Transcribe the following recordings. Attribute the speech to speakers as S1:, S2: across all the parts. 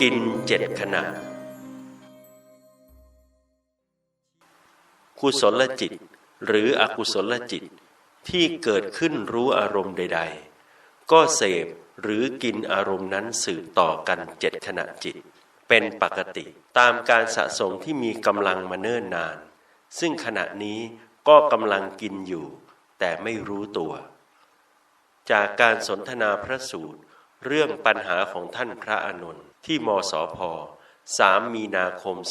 S1: กินเจ็ดขณะกุศลจิต หรืออกุศลจิตที่เกิดขึ้นรู้อารมณ์ใด ๆ ก็เสพหรือกินอารมณ์นั้นสืบต่อกันเจ็ดขณะจิต เป็นปกติตามการสะสมที่มีกำลังมาเนิ่นนาน ซึ่งขณะนี้ก็กำลังกินอยู่ แต่ไม่รู้ตัว จากการสนทนาพระสูตร เรื่องปัญหาของท่านพระอานน ที่มสพ3 มีนาคม 2555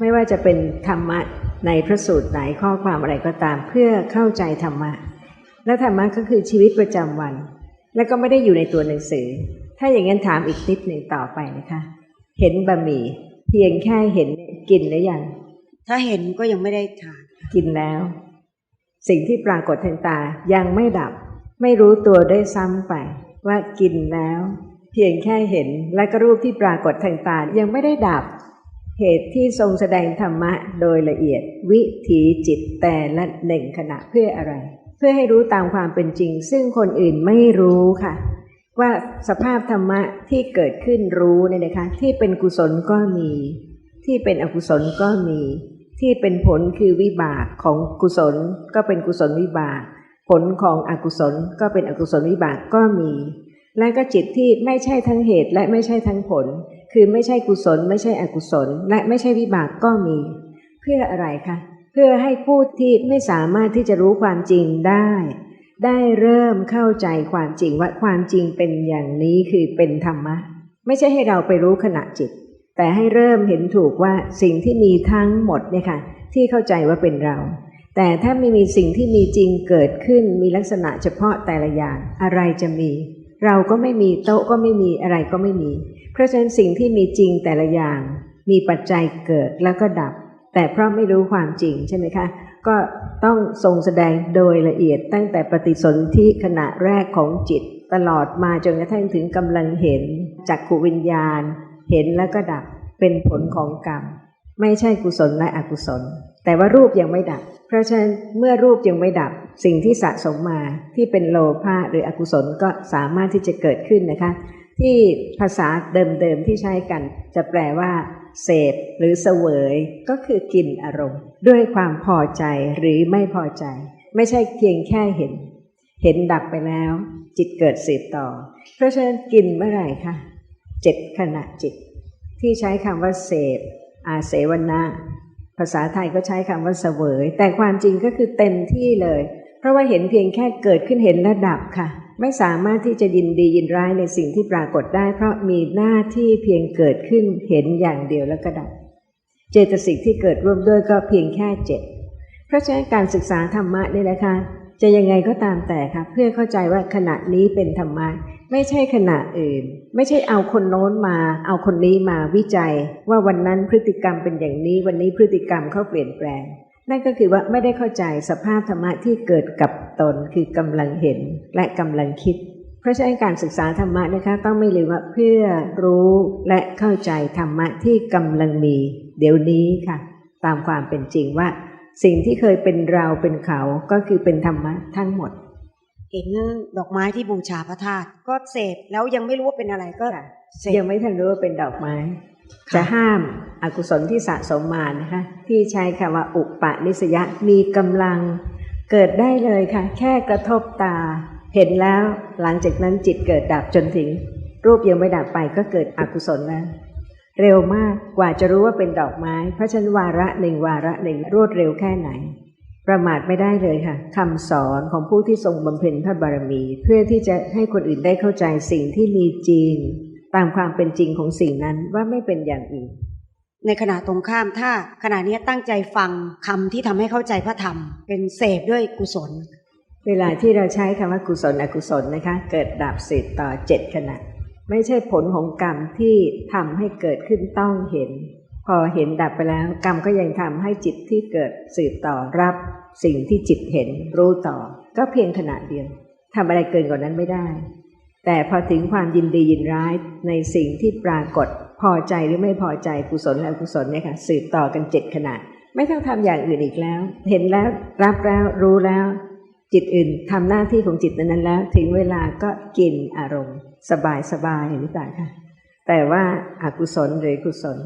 S2: ไม่ว่าจะเป็นธรรมะในพระสูตรไหนข้อความอะไรก็ตามเพื่อเข้าใจธรรมะ และธรรมะก็คือชีวิตประจำวัน และก็ไม่ได้อยู่ในตัวหนังสือ ถ้าอย่างนั้นถามอีกนิดหนึ่งต่อไปนะคะ เห็นบะหมี่เพียงแค่เห็นกินหรือยัง
S3: ถ้าเห็นก็ยังไม่ได้ทาน
S2: กินแล้ว สิ่งที่ปรากฏทางตายังไม่ดับ ไม่รู้ตัวได้ซ้ำไป ว่ากินแล้ว เพียงแค่เห็นและก็รูปที่ปรากฏทางตายังไม่ได้ดับ เหตุที่ทรงแสดงธรรมะโดยละเอียด วิถีจิตแต่ละหนึ่งขณะเพื่ออะไร เพื่อให้รู้ตามความเป็นจริง ซึ่งคนอื่นไม่รู้ค่ะว่าสภาพธรรมะที่เกิดขึ้นรู้เนี่ยนะคะ ที่เป็นกุศลก็มี ที่เป็นอกุศลก็มี ที่เป็นผลคือวิบากของกุศลก็เป็นกุศลวิบาก ผลของอกุศลก็เป็นอกุศลวิบากก็มี และก็จิตที่ไม่ใช่ทั้งเหตุและไม่ใช่ทั้งผล คือไม่ใช่กุศล ไม่ใช่อกุศล และไม่ใช่วิบากก็มี เพื่ออะไรคะเพื่อให้ผู้ที่ไม่สามารถที่จะรู้ความจริงได้ ได้เริ่มเข้าใจความจริงว่าความจริงเป็นอย่างนี้คือเป็นธรรมะ ไม่ใช่ให้เราไปรู้ขณะจิต แต่ให้เริ่มเห็นถูกว่าสิ่งที่มีทั้งหมดเนี่ยค่ะที่เข้าใจว่าเป็นเรา แต่ถ้าไม่มีสิ่งที่มีจริงเกิดขึ้นมีลักษณะเฉพาะแต่ละอย่างอะไรจะมี เราก็ไม่มีโต๊ะก็ไม่มีอะไรก็ไม่มี เพราะฉะนั้นสิ่งที่มีจริงแต่ละอย่าง มีปัจจัยเกิดแล้วก็ดับ แต่เพราะไม่รู้ความจริงใช่ไหมคะก็ต้องทรงแสดงโดยละเอียดตั้งแต่ปฏิสนธิขณะแรกของจิต ตลอดมาจนกระทั่งถึงกำลังเห็นจักขูวิญญาณ เห็นแล้วก็ดับเป็นผลของกรรม ไม่ใช่กุศลและอกุศล แต่ว่ารูปยังไม่ดับ เพราะฉะนั้นเมื่อรูปยังไม่ดับสิ่งที่สะสมมาที่เป็นโลภะหรืออกุศลก็สามารถที่จะเกิดขึ้นนะคะ ที่ภาษาเดิมๆที่ใช้กัน จะแปลว่าเสพหรือเสวยก็คือกินอารมณ์ ด้วยความพอใจหรือไม่พอใจ ไม่ใช่เพียงแค่เห็น เห็นดับไปแล้ว จิตเกิดสืบต่อ เพราะฉะนั้นกินเมื่อไหร่คะ เจ็ดขณะจิต ที่ใช้คำว่าเสพอาเสวนาภาษาไทยก็ใช้คำว่าเสวย แต่ความจริงก็คือเต็มที่เลย เพราะว่าเห็นเพียงแค่เกิดขึ้นเห็นและดับค่ะ ไม่สามารถที่จะยินดียินร้ายในสิ่งที่ปรากฏได้ เพราะมีหน้าที่เพียงเกิดขึ้นเห็นอย่างเดียวแล้วก็ดับ เจตสิกที่เกิดร่วมด้วยก็เพียงแค่เจ็ดเพราะฉะนั้นการศึกษาธรรมะนี่นะคะ จะยังไงก็ตามแต่ค่ะ เพื่อเข้าใจว่าขณะนี้เป็นธรรมะไม่ใช่ขณะอื่น ไม่ใช่เอาคนโน้นมา เอาคนนี้มาวิจัย ว่าวันนั้นพฤติกรรมเป็นอย่างนี้ วันนี้พฤติกรรมเขาเปลี่ยนแปลง นั่นก็คือว่าไม่ได้เข้าใจสภาพธรรมะที่เกิดกับตนคือกำลังเห็นและกำลังคิด เพราะฉะนั้นการศึกษาธรรมะนะคะ ต้องไม่ลืมว่าเพื่อรู้และเข้าใจธรรมะที่กำลังมี เดี๋ยวนี้ค่ะ ตามความเป็นจริงว่า สิ่งที่เคยเป็นเราเป็นเขาก็คือเป็นธรรมะทั้งหมด
S3: เห็นดอกไม้ที่บูชาพระธาตุก็เสพแล้วยังไม่รู้ว่าเป็นอะไรก็
S2: ค่ะ
S3: เสพ
S2: ยังไม่ทันรู้ว่าเป็นดอกไม้
S3: ค่ะ
S2: จะห้ามอกุศลที่สะสมมานะคะที่ใช้คำว่าอุปะนิสยะมีกำลังเกิดได้เลยค่ะ แค่กระทบตา เห็นแล้วหลังจากนั้นจิตเกิดดับจนถึง รูปยังไม่ดับไปก็เกิดอกุศลแล้ว เร็วมากกว่าจะรู้ว่าเป็นดอกไม้ เพราะฉะนันวาระหนึ่งวาระหนึ่งรวดเร็วแค่ไหน ประมาทไม่ได้เลยค่ะคำสอนของผู้ที่ทรงบำเพ็ญพระบารมี เพื่อที่จะให้คนอื่นได้เข้าใจสิ่งที่มีจริง ตามความเป็นจริงของสิ่งนั้นว่าไม่เป็นอย่างอื่น
S3: ในขณะตรงข้ามถ้าขณะนี้ตั้งใจฟังคำที่ทำให้เข้าใจพระธรรม เป็นเสพด้วยกุศล
S2: เวลาที่เราใช้คำว่ากุศลอกุศลนะคะ เกิดดับสืบต่อเจ็ดขณะ ไม่ใช่ผลของกรรมที่ทำให้เกิดขึ้นต้องเห็น พอเห็นดับไปแล้วกรรมก็ยังทำให้จิตที่เกิดสืบต่อรับ สิ่งที่จิตเห็นรู้ต่อ ก็เพียงขณะเดียวทำอะไรเกินกว่านั้นไม่ได้ แต่พอถึงความยินดียินร้ายในสิ่งที่ปรากฏพอใจหรือไม่พอใจกุศลและอกุศลเนี่ยค่ะสืบต่อกันเจ็ดขณะ ไม่ต้องทำอย่างอื่นอีกแล้ว เห็นแล้วรับแล้วรู้แล้ว จิตอื่นทำหน้าที่ของจิตนั้นแล้ว ถึงเวลาก็กินอารมณ์ สบายสบายเห็นหรือเปล่าคะแต่ว่าอากุศลหรือกุศล